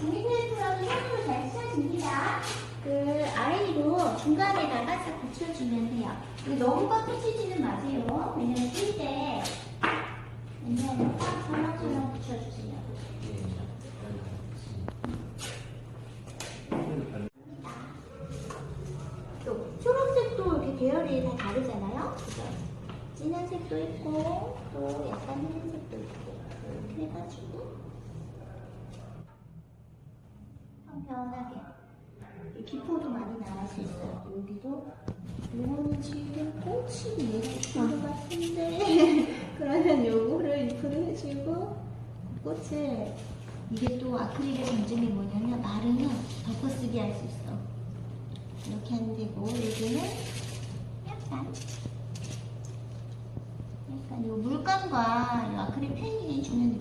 종이테이프랑은 손으로 잘 찢어집니다. 그 아래로 중간에다가 딱 붙여주면 돼요. 너무 꽉 붙이지는 마세요. 왜냐면 쓸때 왜냐면 딱 설렁설렁 붙여주세요. 또 초록색도 이렇게 계열이 다 다르잖아요. 그죠? 진한 색도 있고 또 약간 하얀색도 있고 이렇게 해가지고 이 기포도 많이 나갈 수 있어요. 여기도 요거는 지금 꽃이 예쁜 것 같은데 그러면 요거를 잎으로 해주고 꽃을 이게 또 아크릴의 장점이 뭐냐면 마르면 덮어쓰기 할 수 있어. 이렇게 하면 되고 여기는 약간 약간 요 물감과 요 아크릴 펜이 주는